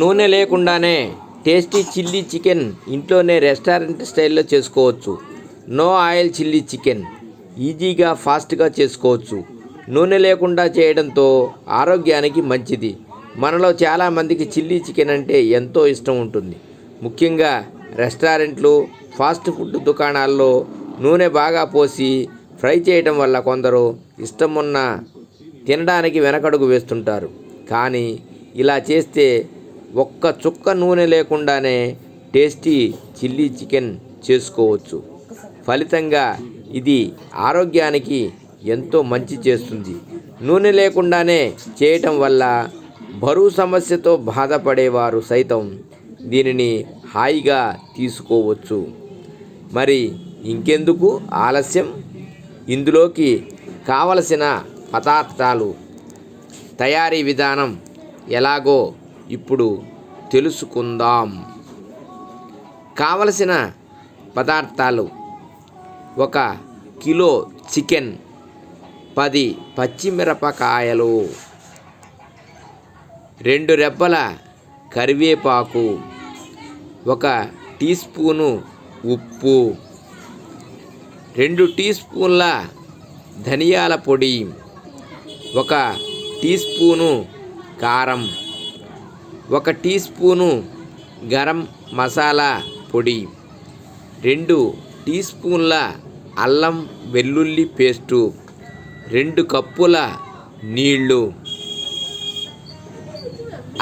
నూనె లేకుండానే tasty chilli chicken ఇంట్లోనే రెస్టారెంట్ స్టైల్లో చేసుకోవచ్చు. No oil chilli chicken. ఈజీగా ఫాస్ట్గా చేసుకోవచ్చు. నూనె లేకుండా చేయడంతో ఆరోగ్యానికి మంచిది. మనలో చాలామందికి చిల్లీ చికెన్ అంటే ఎంతో ఇష్టం ఉంటుంది. ముఖ్యంగా రెస్టారెంట్లు ఫాస్ట్ ఫుడ్ దుకాణాల్లో నూనె బాగా పోసి ఫ్రై చేయడం వల్ల కొందరు ఇష్టం ఉన్న తినడానికి వెనకడుగు వేస్తుంటారు. కానీ ఇలా చేస్తే ఒక్క చుక్క నూనె లేకుండానే టేస్టీ చిల్లీ చికెన్ చేసుకోవచ్చు. ఫలితంగా ఇది ఆరోగ్యానికి ఎంతో మంచి చేస్తుంది. నూనె లేకుండానే చేయటం వల్ల బరువు సమస్యతో బాధపడేవారు సైతం దీనిని హాయిగా తీసుకోవచ్చు. మరి ఇంకెందుకు ఆలస్యం? ఇందులోకి కావలసిన పదార్థాలు తయారీ విధానం ఎలాగో ఇప్పుడు తెలుసుకుందాం. కావలసిన పదార్థాలు ఒక కిలో చికెన్ పది పచ్చిమిరపకాయలు రెండు రెబ్బల కరివేపాకు ఒక టీ స్పూను ఉప్పు రెండు టీ స్పూన్ల ధనియాల పొడి ఒక టీ స్పూను కారం. ఒక టీ స్పూను గరం మసాలా పొడి. రెండు టీ స్పూన్ల అల్లం వెల్లుల్లి పేస్టు. రెండు కప్పుల నీళ్ళు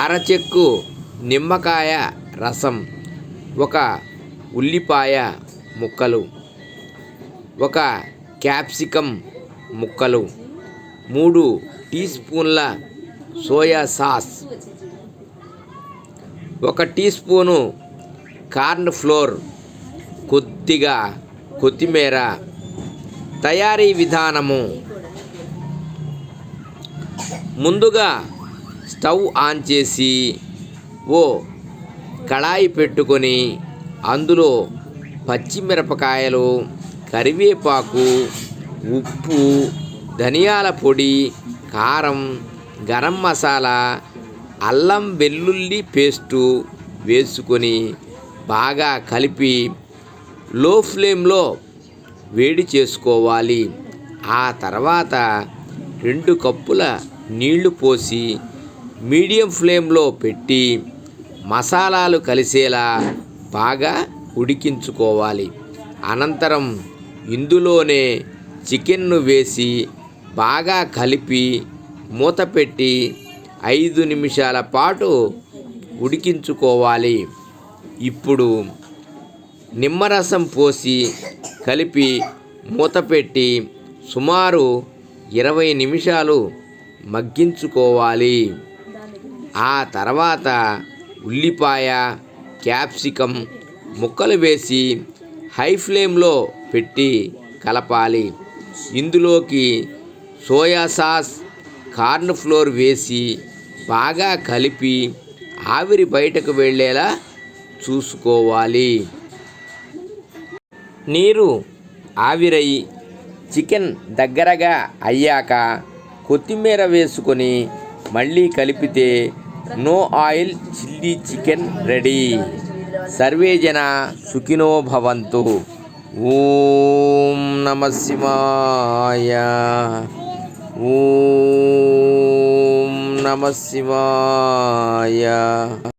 అరచెక్కు నిమ్మకాయ రసం. ఒక ఉల్లిపాయ ముక్కలు. ఒక క్యాప్సికం ముక్కలు. మూడు టీ స్పూన్ల సోయా సాస్. ఒక టీ స్పూను కార్న్ ఫ్లోర్ కొద్దిగా కొత్తిమీర తయారీ విధానము. ముందుగా స్టవ్ ఆన్ చేసి ఓ కళాయి పెట్టుకొని అందులో పచ్చిమిరపకాయలు కరివేపాకు ఉప్పు ధనియాల పొడి కారం గరం మసాలా అల్లం వెల్లుల్లి పేస్టు వేసుకొని బాగా కలిపి లో ఫ్లేమ్లో వేడి చేసుకోవాలి. ఆ తర్వాత రెండు కప్పుల నీళ్ళు పోసి మీడియం ఫ్లేమ్లో పెట్టి మసాలాలు కలిసేలా బాగా ఉడికించుకోవాలి. అనంతరం ఇందులోనే చికెన్ను వేసి బాగా కలిపి మూత పెట్టి ఐదు నిమిషాల పాటు ఉడికించుకోవాలి. ఇప్పుడు నిమ్మరసం పోసి కలిపి మూత పెట్టి సుమారు ఇరవై నిమిషాలు మగ్గించుకోవాలి. ఆ తర్వాత ఉల్లిపాయ క్యాప్సికం ముక్కలు వేసి హై ఫ్లేమ్లో పెట్టి కలపాలి. ఇందులోకి సోయా సాస్ కార్న్ ఫ్లోర్ వేసి బాగా కలిపి ఆవిరి బయటకు వెళ్ళేలా చూసుకోవాలి. నీరు ఆవిరై చికెన్ దగ్గరగా అయ్యాక కొత్తిమీర వేసుకొని మళ్ళీ కలిపితే no oil chilli chicken ready. Survey జన సుఖినో భవంతు. ఓం నమ శివాయ. ఓం నమ శివాయ.